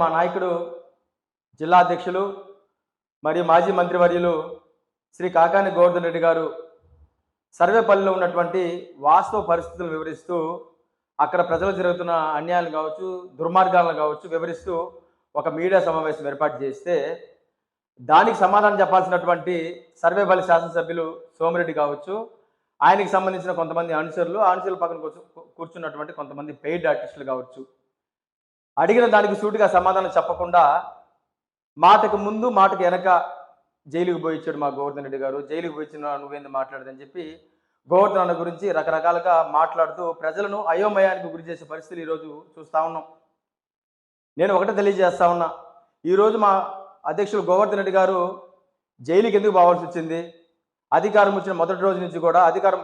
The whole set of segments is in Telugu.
మా నాయకుడు జిల్లా అధ్యక్షులు మరియు మాజీ మంత్రివర్యులు శ్రీ కాకాని గోవర్ధన్ రెడ్డి గారు సర్వేపల్లిలో ఉన్నటువంటి వాస్తవ పరిస్థితులను వివరిస్తూ అక్కడ ప్రజలు జరుగుతున్న అన్యాయాలు కావచ్చు దుర్మార్గాలను కావచ్చు వివరిస్తూ ఒక మీడియా సమావేశం ఏర్పాటు చేస్తే దానికి సమాధానం చెప్పాల్సినటువంటి సర్వేపల్లి శాసనసభ్యులు సోమిరెడ్డి కావచ్చు ఆయనకి సంబంధించిన కొంతమంది అనుచరులు ఆ అనుచరుల పక్కన కూర్చున్నటువంటి కొంతమంది పెయిడ్ ఆర్టిస్టులు కావచ్చు అడిగిన దానికి సూటిగా సమాధానం చెప్పకుండా మాటకు ముందు మాటకు వెనక జైలుకి పోయిచ్చాడు మా గోవర్ధన్ రెడ్డి గారు. జైలుకి పోయిచ్చిన నువ్వేంది మాట్లాడదని చెప్పి గోవర్ధన్ అన్న గురించి రకరకాలుగా మాట్లాడుతూ ప్రజలను అయోమయానికి గురి చేసే పరిస్థితులు ఈరోజు చూస్తూ ఉన్నాం. నేను ఒకటే తెలియజేస్తా ఉన్నా. ఈరోజు మా అధ్యక్షులు గోవర్ధన్ రెడ్డి గారు జైలుకి ఎందుకు పోవాల్సి వచ్చింది? అధికారం వచ్చిన మొదటి రోజు నుంచి కూడా అధికారం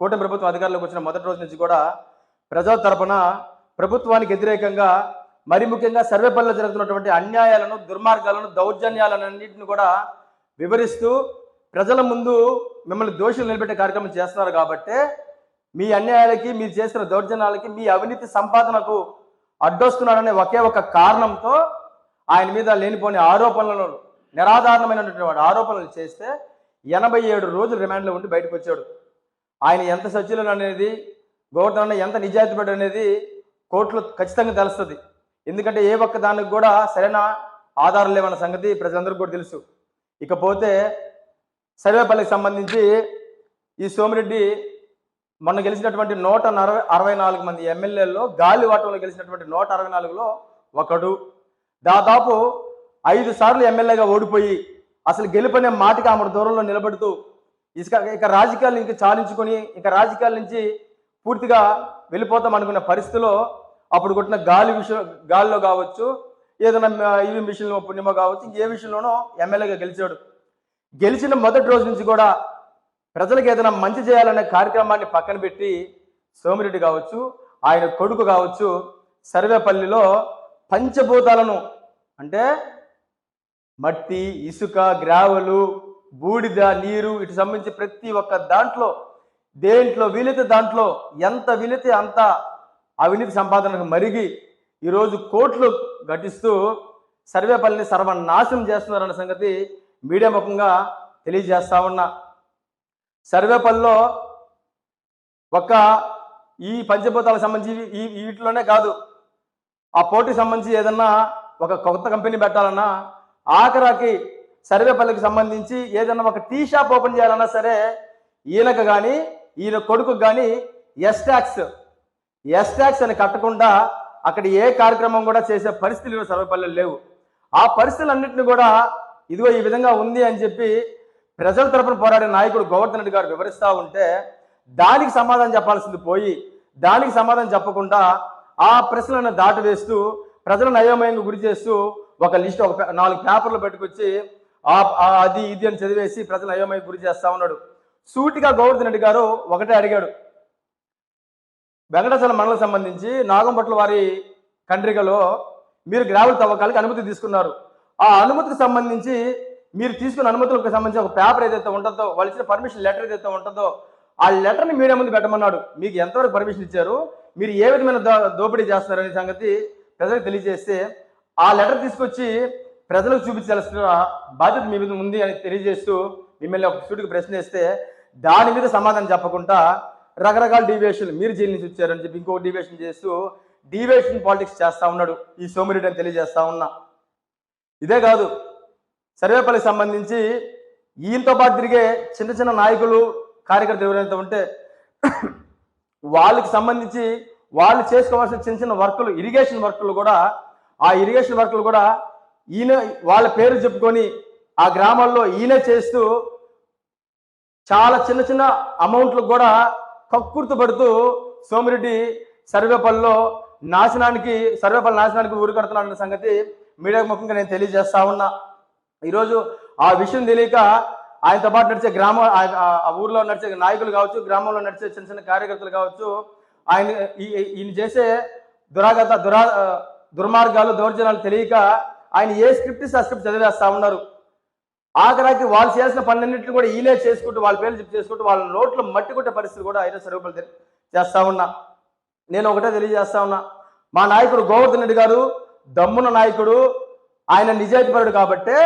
కూటమి ప్రభుత్వం అధికారంలోకి వచ్చిన మొదటి రోజు నుంచి కూడా ప్రజల తరపున ప్రభుత్వానికి వ్యతిరేకంగా మరి ముఖ్యంగా సర్వేపల్లిలో జరుగుతున్నటువంటి అన్యాయాలను దుర్మార్గాలను దౌర్జన్యాలను అన్నింటిని కూడా వివరిస్తూ ప్రజల ముందు మిమ్మల్ని దోషులు నిలబెట్టే కార్యక్రమం చేస్తున్నారు కాబట్టే మీ అన్యాయాలకి మీరు చేసిన దౌర్జన్యాలకి మీ అవినీతి సంపాదనకు అడ్డొస్తున్నారనే ఒకే ఒక కారణంతో ఆయన మీద లేనిపోని ఆరోపణలను నిరాధారణమైనటువంటి ఆరోపణలు చేస్తే ఎనభై ఏడు రోజులు రిమాండ్లో ఉండి బయటకు వచ్చాడు. ఆయన ఎంత సత్యులను అనేది గవర్నర్ ఎంత నిజాయితీపడు అనేది కోర్టులో ఖచ్చితంగా తెలుస్తుంది. ఎందుకంటే ఏ ఒక్క దానికి కూడా సరైన ఆధారం లేవన్న సంగతి ప్రజలందరికీ కూడా తెలుసు. ఇకపోతే సర్వేపల్లికి సంబంధించి ఈ సోమిరెడ్డి మొన్న గెలిచినటువంటి నూట అరవై అరవై నాలుగు మంది ఎమ్మెల్యేల్లో గాలివాటంలో గెలిచినటువంటి నూట అరవై నాలుగులో ఒకడు. దాదాపు ఐదు సార్లు ఎమ్మెల్యేగా ఓడిపోయి అసలు గెలుపనే మాటికి ఆమె దూరంలో నిలబడుతూ ఇసుక ఇక రాజకీయాలు ఇంక చాలించుకొని ఇక రాజకీయాల నుంచి పూర్తిగా వెళ్ళిపోతాం అనుకున్న పరిస్థితిలో అప్పుడు కొట్టిన గాలి విషయం గాలిలో కావచ్చు ఏదైనా ఈవీ మిషన్లో పుణ్యమో కావచ్చు ఇంకే విషయంలోనో ఎమ్మెల్యేగా గెలిచాడు. గెలిచిన మొదటి రోజు నుంచి కూడా ప్రజలకు ఏదైనా మంచి చేయాలనే కార్యక్రమాన్ని పక్కన పెట్టి సోమిరెడ్డి కావచ్చు ఆయన కొడుకు కావచ్చు సర్వేపల్లిలో పంచభూతాలను అంటే మట్టి ఇసుక గ్రావలు బూడిద నీరు ఇటు సంబంధించి ప్రతి ఒక్క దాంట్లో దేంట్లో వీలైతే దాంట్లో ఎంత వీలైతే అంత అవినీతి సంపాదనకు మరిగి ఈరోజు కోట్లు ఘటిస్తూ సర్వేపల్లిని సర్వనాశనం చేస్తున్నారన్న సంగతి మీడియా ముఖంగా తెలియజేస్తా ఉన్నా. సర్వేపల్లిలో ఒక ఈ పంచభూతాలకు సంబంధించి ఈ వీటిలోనే కాదు ఆ పోటీకి సంబంధించి ఏదన్నా ఒక కొత్త కంపెనీ పెట్టాలన్నా ఆఖరాకి సర్వేపల్లికి సంబంధించి ఏదన్నా ఒక టీ షాప్ ఓపెన్ చేయాలన్నా సరే ఈయనకు కానీ ఈయన కొడుకు కానీ ఎస్ ట్యాక్స్ ఎస్ ట్యాక్స్ అని కట్టకుండా అక్కడ ఏ కార్యక్రమం కూడా చేసే పరిస్థితులు సర్వపల్లెలు లేవు. ఆ పరిస్థితులన్నింటినీ కూడా ఇదిగో ఈ విధంగా ఉంది అని చెప్పి ప్రజల తరపున పోరాడే నాయకుడు గోవర్ధన్ రెడ్డి గారు వివరిస్తూ ఉంటే దానికి సమాధానం చెప్పాల్సింది పోయి దానికి సమాధానం చెప్పకుండా ఆ ప్రశ్నలను దాటివేస్తూ ప్రజలను అయోమయంగా గురి చేస్తూ ఒక లిస్ట్ ఒక నాలుగు పేపర్లు పెట్టుకొచ్చి అది ఇది అని చదివేసి ప్రజలను అయోమయం గురి చేస్తా ఉన్నాడు. సూటిగా గోవర్ధన్ రెడ్డి గారు ఒకటే అడిగాడు. వెంకటాచలం మండలం సంబంధించి నాగంపట్ల వారి కండ్రికలో మీరు గ్రావెల్ తవ్వకాలకి అనుమతి తీసుకున్నారు. ఆ అనుమతికి సంబంధించి మీరు తీసుకున్న అనుమతులకు సంబంధించి ఒక పేపర్ ఏదైతే ఉంటుందో వాళ్ళు ఇచ్చిన పర్మిషన్ లెటర్ ఏదైతే ఉంటుందో ఆ లెటర్ని మీడియా ముందు పెట్టమన్నాడు. మీకు ఎంతవరకు పర్మిషన్ ఇచ్చారు? మీరు ఏ విధమైన దో- దోపిడీ చేస్తున్నారనే సంగతి ప్రజలకు తెలియజేస్తే ఆ లెటర్ తీసుకొచ్చి ప్రజలకు చూపించాల్సిన బాధ్యత మీ మీద ఉంది అని తెలియజేస్తూ మిమ్మల్ని ఒక సూటికి ప్రశ్న వేస్తే దాని మీద సమాధానం చెప్పకుండా రకరకాల డివియేషన్లు మీరు జైలు నుంచి వచ్చారని చెప్పి ఇంకో డివియేషన్ చేస్తూ డివియేషన్ పాలిటిక్స్ చేస్తూ ఉన్నాడు ఈ సోమిరెడ్డి అని తెలియజేస్తా ఉన్నా. ఇదే కాదు సర్వేపల్లికి సంబంధించి ఈయనతో పాటు తిరిగే చిన్న చిన్న నాయకులు కార్యకర్తలు ఎవరైతే ఉంటే వాళ్ళకి సంబంధించి వాళ్ళు చేసుకోవాల్సిన చిన్న చిన్న వర్కులు ఇరిగేషన్ వర్కులు కూడా ఆ ఇరిగేషన్ వర్కులు కూడా ఈయన వాళ్ళ పేరు చెప్పుకొని ఆ గ్రామాల్లో ఈయనే చేస్తూ చాలా చిన్న చిన్న అమౌంట్లకు కూడా కక్కుర్తి పడుతూ సోమిరెడ్డి సర్వేపల్లిలో నాశనానికి సర్వేపల్లి నాశనానికి ఊరు కడుతున్నాడన్న సంగతి మీడియా ముఖ్యంగా నేను తెలియజేస్తా ఉన్నా. ఈరోజు ఆ విషయం తెలియక ఆయనతో పాటు నడిచే గ్రామ ఆ- ఆ- ఊర్లో నడిచే నాయకులు కావచ్చు గ్రామంలో నడిచే చిన్న చిన్న కార్యకర్తలు కావచ్చు ఆయన ఈయన చేసే దురాగత దురా దుర్మార్గాలు దౌర్జన్యాలు తెలియక ఆయన ఏ స్క్రిప్ట్ ఆ స్క్రిప్ట్ చదివేస్తా ఉన్నారు. ఆఖరాకి వాళ్ళు చేసిన పనులన్నింటినీ కూడా ఈలే చేసుకుంటూ వాళ్ళ పేర్లు చెప్పి చేసుకుంటూ వాళ్ళ నోట్లో మట్టి కొట్టే పరిస్థితి కూడా ఆయన స్వరూపాలు చేస్తా ఉన్నా. నేను ఒకటే తెలియజేస్తా ఉన్నా. మా నాయకుడు గోవర్ధన్ రెడ్డి గారు దమ్మున నాయకుడు ఆయన నిజాయితీపరుడు కాబట్టే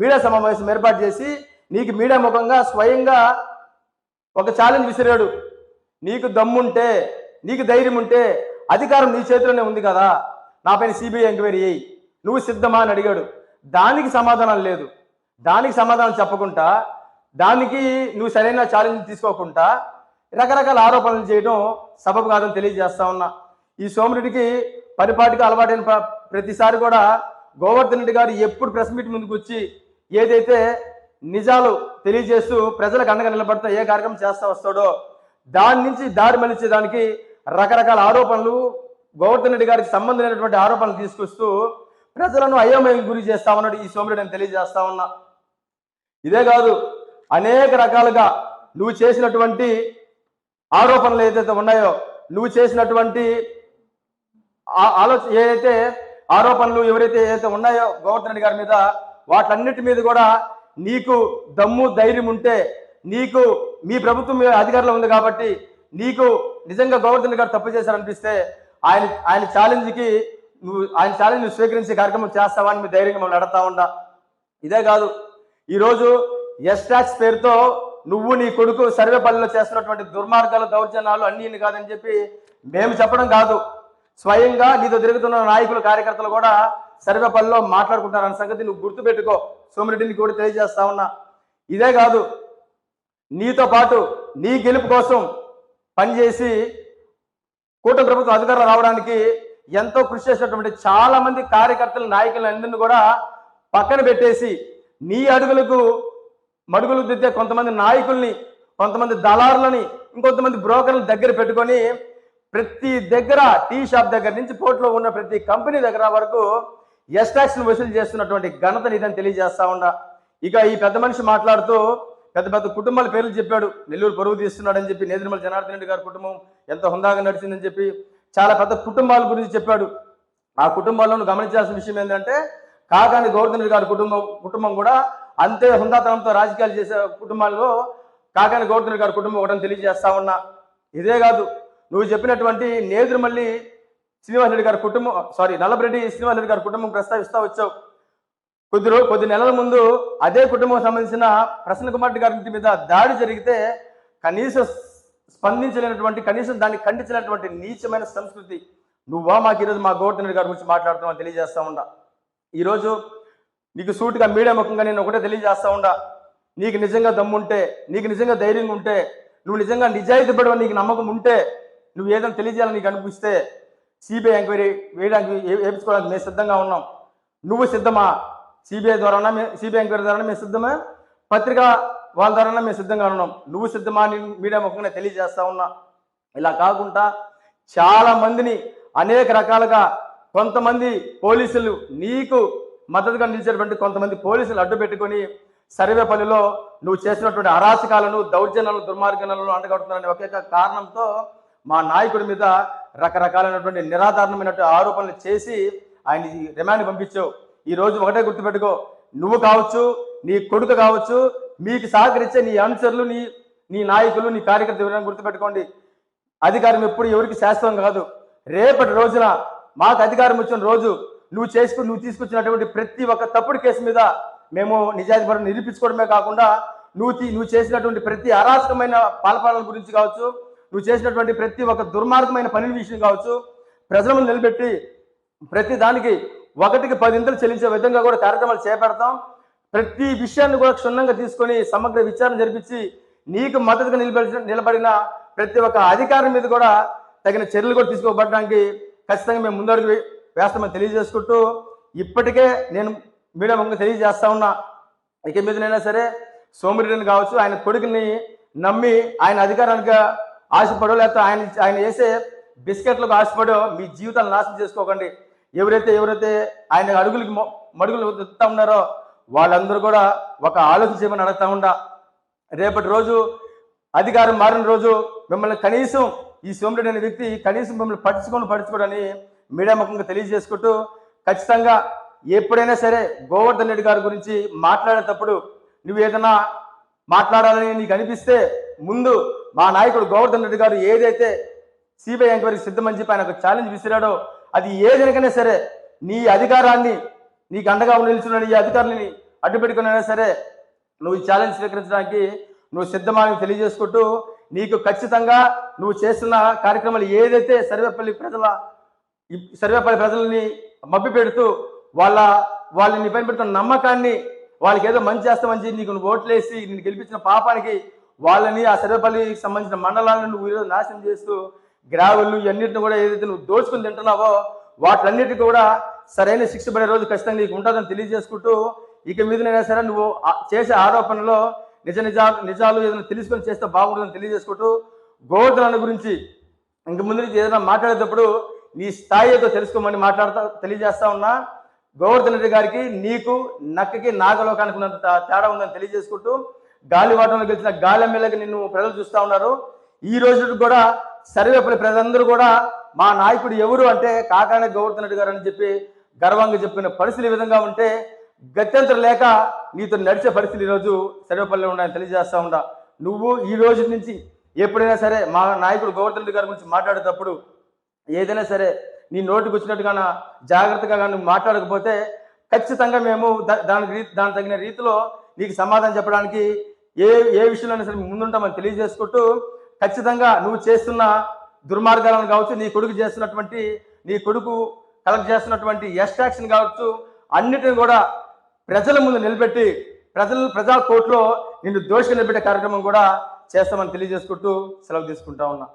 మీడియా సమావేశం ఏర్పాటు చేసి నీకు మీడియా ముఖంగా స్వయంగా ఒక ఛాలెంజ్ విసిరాడు. నీకు దమ్ముంటే నీకు ధైర్యం ఉంటే అధికారం నీ చేతిలోనే ఉంది కదా. నాపైన సిబిఐ ఎంక్వైరీ అయ్యి నువ్వు సిద్ధమా అని అడిగాడు. దానికి సమాధానం లేదు. దానికి సమాధానం చెప్పకుండా దానికి నువ్వు సరైన ఛాలెంజ్ తీసుకోకుండా రకరకాల ఆరోపణలు చేయడం సబబు కాదని తెలియజేస్తా ఉన్నా. ఈ సోమిరెడ్డికి పరిపాటికి అలవాటైన ప్రతిసారి కూడా గోవర్ధన్ రెడ్డి గారు ఎప్పుడు ప్రెస్ మీట్ ముందుకు వచ్చి ఏదైతే నిజాలు తెలియజేస్తూ ప్రజలకు అండగా నిలబడతా ఏ కార్యక్రమం చేస్తా వస్తాడో దాని నుంచి దారి మలిచేదానికి రకరకాల ఆరోపణలు గోవర్ధన్ రెడ్డి గారికి సంబంధమైనటువంటి ఆరోపణలు తీసుకొస్తూ ప్రజలను అయోమయం గురి చేస్తా ఉన్నాడు ఈ సోమిరెడ్డి అని తెలియజేస్తా ఉన్నా. ఇదే కాదు అనేక రకాలుగా నువ్వు చేసినటువంటి ఆరోపణలు ఏదైతే ఉన్నాయో నువ్వు చేసినటువంటి ఆలోచన ఏదైతే ఆరోపణలు ఎవరైతే ఏదైతే ఉన్నాయో గోవర్ధన్ రెడ్డి గారి మీద వాటన్నిటి మీద కూడా నీకు దమ్ము ధైర్యం ఉంటే నీకు మీ ప్రభుత్వం అధికారులు అధికారంలో ఉంది కాబట్టి నీకు నిజంగా గోవర్ధన్ గారు తప్పు చేశారనిపిస్తే ఆయన ఆయన ఛాలెంజ్కి నువ్వు ఆయన ఛాలెంజ్ స్వీకరించే కార్యక్రమం చేస్తావా అని మీ ధైర్యంగా మమ్మల్ని అడతా ఉండా. ఇదే కాదు ఈరోజు ఎస్టాక్స్ పేరుతో నువ్వు నీ కొడుకు సర్వేపల్లిలో చేస్తున్నటువంటి దుర్మార్గాలు దౌర్జన్యాలు అన్నీ కాదని చెప్పి మేము చెప్పడం కాదు. స్వయంగా నీతో తిరుగుతున్న నాయకులు కార్యకర్తలు కూడా సర్వేపల్లిలో మాట్లాడుకుంటారన్న సంగతి నువ్వు గుర్తుపెట్టుకో. సోమిరెడ్డిని కూడా తెలియజేస్తా ఉన్నా. ఇదే కాదు నీతో పాటు నీ గెలుపు కోసం పనిచేసి కూటమి ప్రభుత్వం అధికారం రావడానికి ఎంతో కృషి చేసినటువంటి చాలా మంది కార్యకర్తలు నాయకులు అందరినీ కూడా పక్కన పెట్టేసి నీ అడుగులకు మడుగులు దిద్దే కొంతమంది నాయకుల్ని కొంతమంది దళారులని ఇంకొంతమంది బ్రోకర్ల దగ్గర పెట్టుకొని ప్రతి దగ్గర టీ షాప్ దగ్గర నుంచి పోర్టులో ఉన్న ప్రతి కంపెనీ దగ్గర వరకు ఎస్ వసూలు చేస్తున్నటువంటి ఘనత నీదని తెలియజేస్తా ఉన్నా. ఇక ఈ పెద్ద మనిషి మాట్లాడుతూ పెద్ద పెద్ద కుటుంబాల పేర్లు చెప్పాడు. నెల్లూరు పరువు తీస్తున్నాడని చెప్పి నేదురుమల జనార్దన్ రెడ్డి గారి కుటుంబం ఎంతో హుందాగా నడిచిందని చెప్పి చాలా పెద్ద కుటుంబాల గురించి చెప్పాడు. ఆ కుటుంబాల్లో గమనించాల్సిన విషయం ఏంటంటే కాకాని గోవర్ధన్ గారి కుటుంబం కుటుంబం కూడా అంతే హుందాతనంతో రాజకీయాలు చేసే కుటుంబాల్లో కాకాని గోవర్ధన్ గారి కుటుంబం ఒకటని తెలియజేస్తా ఉన్నా. ఇదే కాదు నువ్వు చెప్పినటువంటి నేదురుమల్లి శ్రీనివాసరెడ్డి గారి కుటుంబం సారీ నల్లబరెడ్డి శ్రీనివాసరెడ్డి గారి కుటుంబం ప్రస్తావిస్తా వచ్చావు. కొద్ది రోజు కొద్ది నెలల ముందు అదే కుటుంబం సంబంధించిన ప్రసన్న కుమార్ గారి ఇంటి మీద దాడి జరిగితే కనీసం స్పందించలేనటువంటి కనీసం దాన్ని ఖండించినటువంటి నీచమైన సంస్కృతి నువ్వా మాకు ఈరోజు మా గోవర్ధన్ గారి గురించి మాట్లాడుతున్నావు తెలియజేస్తా ఉన్నా. ఈరోజు నీకు సూటిగా మీడియా ముఖంగా నేను ఒకటే తెలియజేస్తా ఉండా. నీకు నిజంగా దమ్ముంటే నీకు నిజంగా ధైర్యం ఉంటే నువ్వు నిజంగా నిజాయితీ పడవ నీకు నమ్మకం ఉంటే నువ్వు ఏదైనా తెలియజేయాలని నీకు అనిపిస్తే సిబిఐ ఎంక్వైరీ వేయడానికి ఏ- వేయించుకోవడానికి మేము సిద్ధంగా ఉన్నాం. నువ్వు సిద్ధమా? సిబిఐ ద్వారా సిబిఐ ఎంక్వైరీ ద్వారా మేము సిద్ధమా? పత్రిక వాళ్ళ ద్వారా మేము సిద్ధంగా ఉన్నాం. నువ్వు సిద్ధమా అని మీడియా ముఖంగా తెలియజేస్తా ఉన్నా. ఇలా కాకుండా చాలా మందిని అనేక రకాలుగా కొంతమంది పోలీసులు నీకు మద్దతుగా నిలిచేటువంటి కొంతమంది పోలీసులు అడ్డు పెట్టుకొని సర్వేపల్లిలో నువ్వు చేసినటువంటి అరాచకాలను దౌర్జన్యాలను దుర్మార్గాలను అండగడుతున్నారనే ఒకే కారణంతో మా నాయకుడి మీద రకరకాలైనటువంటి నిరాధారణమైనటువంటి ఆరోపణలు చేసి ఆయన రిమాండ్ పంపించావు. ఈరోజు ఒకటే గుర్తుపెట్టుకో నువ్వు కావచ్చు నీ కొడుకు కావచ్చు మీకు సహకరించే నీ అనుచరులు నీ నీ నాయకులు నీ కార్యకర్త గుర్తుపెట్టుకోండి. అధికారం ఎప్పుడు ఎవరికి శాశ్వతం కాదు. రేపటి రోజున మాకు అధికారం వచ్చిన రోజు నువ్వు చేసుకుని నువ్వు తీసుకొచ్చినటువంటి ప్రతి ఒక్క తప్పుడు కేసు మీద మేము నిజాయితీ నిరూపించుకోవడమే కాకుండా నువ్వు నువ్వు చేసినటువంటి ప్రతి అరాచకమైన పాలపాలన గురించి కావచ్చు నువ్వు చేసినటువంటి ప్రతి ఒక్క దుర్మార్గమైన పని విషయం కావచ్చు ప్రజలను నిలబెట్టి ప్రతి దానికి ఒకటికి పదింతలు చెల్లించే విధంగా కూడా కార్యక్రమాలు చేపడతాం. ప్రతి విషయాన్ని కూడా క్షుణ్ణంగా తీసుకొని సమగ్ర విచారణ జరిపించి నీకు మద్దతుగా నిలబడి నిలబడిన ప్రతి ఒక్క అధికారం మీద కూడా తగిన చర్యలు కూడా తీసుకోబడడానికి ఖచ్చితంగా మేము ముందడుగు వేస్తామని తెలియజేసుకుంటూ ఇప్పటికే నేను మీడియా ముందు తెలియజేస్తా ఉన్నా. ఇక మీదనైనా సరే సోమిరెడ్డిని కావచ్చు ఆయన కొడుకుని నమ్మి ఆయన అధికారానికి ఆశపడో లేకపోతే ఆయన ఆయన వేసే బిస్కెట్లకు ఆశపడో మీ జీవితాలను నాశనం చేసుకోకండి. ఎవరైతే ఎవరైతే ఆయన అడుగులకి మడుగులు ఎత్తుతా ఉన్నారో వాళ్ళందరూ కూడా ఒక ఆలోచన చేయమని అడుగుతా ఉండా రేపటి రోజు అధికారం మారిన రోజు మిమ్మల్ని కనీసం ఈ సోమిరెడ్డి అనే వ్యక్తి కనీసం మిమ్మల్ని పట్టించుకొని పట్టించుకోడని మీడియా ముఖంగా తెలియజేసుకుంటూ ఖచ్చితంగా ఎప్పుడైనా సరే గోవర్ధన్ రెడ్డి గారి గురించి మాట్లాడేటప్పుడు నువ్వు ఏదైనా మాట్లాడాలని నీకు అనిపిస్తే ముందు మా నాయకుడు గోవర్ధన్ రెడ్డి గారు ఏదైతే సిబిఐ ఎంక్వైరీ సిద్ధమని చెప్పి ఆయన ఒక ఛాలెంజ్ విసిరాడో అది ఏదైనా సరే నీ అధికారాన్ని నీకు అండగా నిలిచిన నీ అధికారులని అడ్డుపెట్టుకున్నా సరే నువ్వు ఈ ఛాలెంజ్ స్వీకరించడానికి నువ్వు సిద్ధమాని తెలియజేసుకుంటూ నీకు ఖచ్చితంగా నువ్వు చేస్తున్న కార్యక్రమాలు ఏదైతే సర్వేపల్లి ప్రజల సర్వేపల్లి ప్రజల్ని మబ్బి పెడుతూ వాళ్ళ వాళ్ళని నీ పైన పెడుతున్న నమ్మకాన్ని వాళ్ళకి ఏదో మంచి చేస్తామని చెప్పి నీకు నువ్వు ఓట్లేసి నేను గెలిపించిన పాపానికి వాళ్ళని ఆ సర్వేపల్లికి సంబంధించిన మండలాలను నువ్వు ఈరోజు నాశనం చేస్తూ గ్రావెళ్ళు ఇవన్నిటిని కూడా ఏదైతే నువ్వు దోచుకుని తింటున్నావో వాటన్నిటికీ కూడా సరైన శిక్ష పడే రోజు ఖచ్చితంగా నీకు ఉంటుందని తెలియజేసుకుంటూ ఇక మీదనైనా సరే నువ్వు చేసే ఆరోపణలో నిజ నిజాలు నిజాలు ఏదైనా తెలుసుకొని చేస్తే బాగుంటుందని తెలియజేసుకుంటూ గోవర్ధన గురించి ఇంక ముందు నుంచి ఏదైనా మాట్లాడేటప్పుడు నీ స్థాయి ఏదో తెలుసుకోమని మాట్లాడుతా తెలియజేస్తా ఉన్నా. గోవర్ధన్ రెడ్డి గారికి నీకు నక్కకి నాగలోకానికి ఉన్నంత తేడా ఉందని తెలియజేసుకుంటూ గాలివాటంలో గెలిచిన గాలి ఎమ్మెల్యేగా నిన్ను ప్రజలు చూస్తూ ఉన్నారు. ఈ రోజు కూడా సర్వేపల్లి ప్రజలందరూ కూడా మా నాయకుడు ఎవరు అంటే కాకానే గోవర్ధన్ రెడ్డి గారు అని చెప్పి గర్వంగా చెప్పిన పరిస్థితులు ఈ విధంగా ఉంటే గత్యంతరం లేక నీతో నడిచే పరిస్థితులు ఈరోజు సర్వేపల్లి ఉన్నాయని తెలియజేస్తా ఉండా నువ్వు ఈ రోజు నుంచి ఎప్పుడైనా సరే మా నాయకుడు గోవర్ధన్ రెడ్డి గారి గురించి మాట్లాడేటప్పుడు ఏదైనా సరే నీ నోటికి వచ్చినట్టుగా జాగ్రత్తగా కానీ నువ్వు మాట్లాడకపోతే ఖచ్చితంగా మేము దా- దానికి రీ దానికి తగిన రీతిలో నీకు సమాధానం చెప్పడానికి ఏ ఏ విషయంలో సరే ముందుంటామని తెలియజేసుకుంటూ ఖచ్చితంగా నువ్వు చేస్తున్న దుర్మార్గాలను కావచ్చు నీ కొడుకు చేస్తున్నటువంటి నీ కొడుకు కలెక్ట్ చేస్తున్నటువంటి ఎస్ట్రాక్షన్ కావచ్చు అన్నిటిని కూడా ప్రజల ముందు నిలబెట్టి ప్రజల ప్రజా కోర్టులో నిన్ను దోషి నిలబెట్టే కార్యక్రమం కూడా చేస్తామని తెలియజేసుకుంటూ సెలవు తీసుకుంటా ఉన్నా.